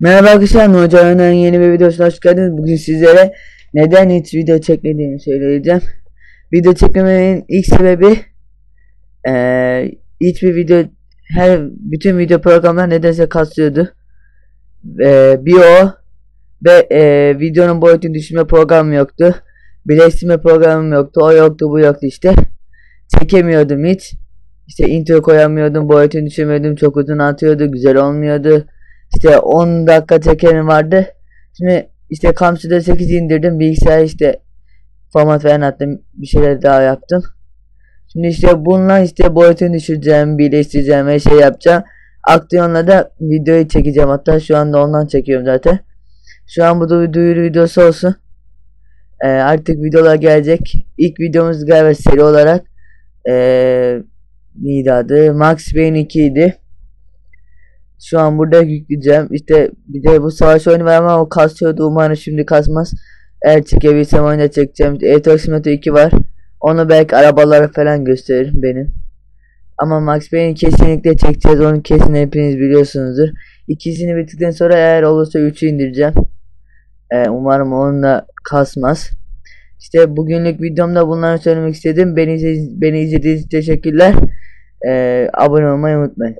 Merhaba arkadaşlar, Nurcan'ın yeni bir videosuna hoş geldiniz. Bugün sizlere neden hiç video çekmediğimi söyleyeceğim. Video çekmemenin ilk sebebi eee hiçbir video her bütün video programlar nedense kasıyordu. Eee bir o ve eee, videonun boyutunu düşürme programı yoktu. Birleştirme programım yoktu. O yoktu, bu yoktu işte. Çekemiyordum hiç. İşte intro koyamıyordum, boyutunu düşürmüyordum, çok uzun atıyordu, güzel olmuyordu. İşte 10 dakika çekenim vardı. Şimdi işte Camsu'da 8 indirdim. Bilgisayar işte format falan attım. Bir şeyler daha yaptım. Şimdi işte bununla işte boyutunu düşüreceğim, birleştireceğim ve şey yapacağım. Aksiyonla da videoyu çekeceğim. Hatta şu anda ondan çekiyorum zaten. Şu an bu da bir duyuru videosu olsun. Ee, artık videolar gelecek. İlk videomuz galiba seri olarak ee, neydi adı? Max Payne 2 idi. Şu an burada yükleyeceğim. İşte bir de bu savaş oyunu var ama o kasıyordu. Umarım şimdi kasmaz. Eğer çekebilsem oyunu da çekeceğim. İşte Airtalk Simulator 2 var. Onu belki arabaları falan gösteririm benim. Ama Max Payne'i kesinlikle çekeceğiz. Onu kesin hepiniz biliyorsunuzdur. İkisini bitirdikten sonra eğer olursa 3'ü indireceğim. Ee, umarım onun da kasmaz. İşte bugünlük videomda bunları söylemek istedim. Beni, izledi- beni izlediğiniz için teşekkürler. Ee, abone olmayı unutmayın.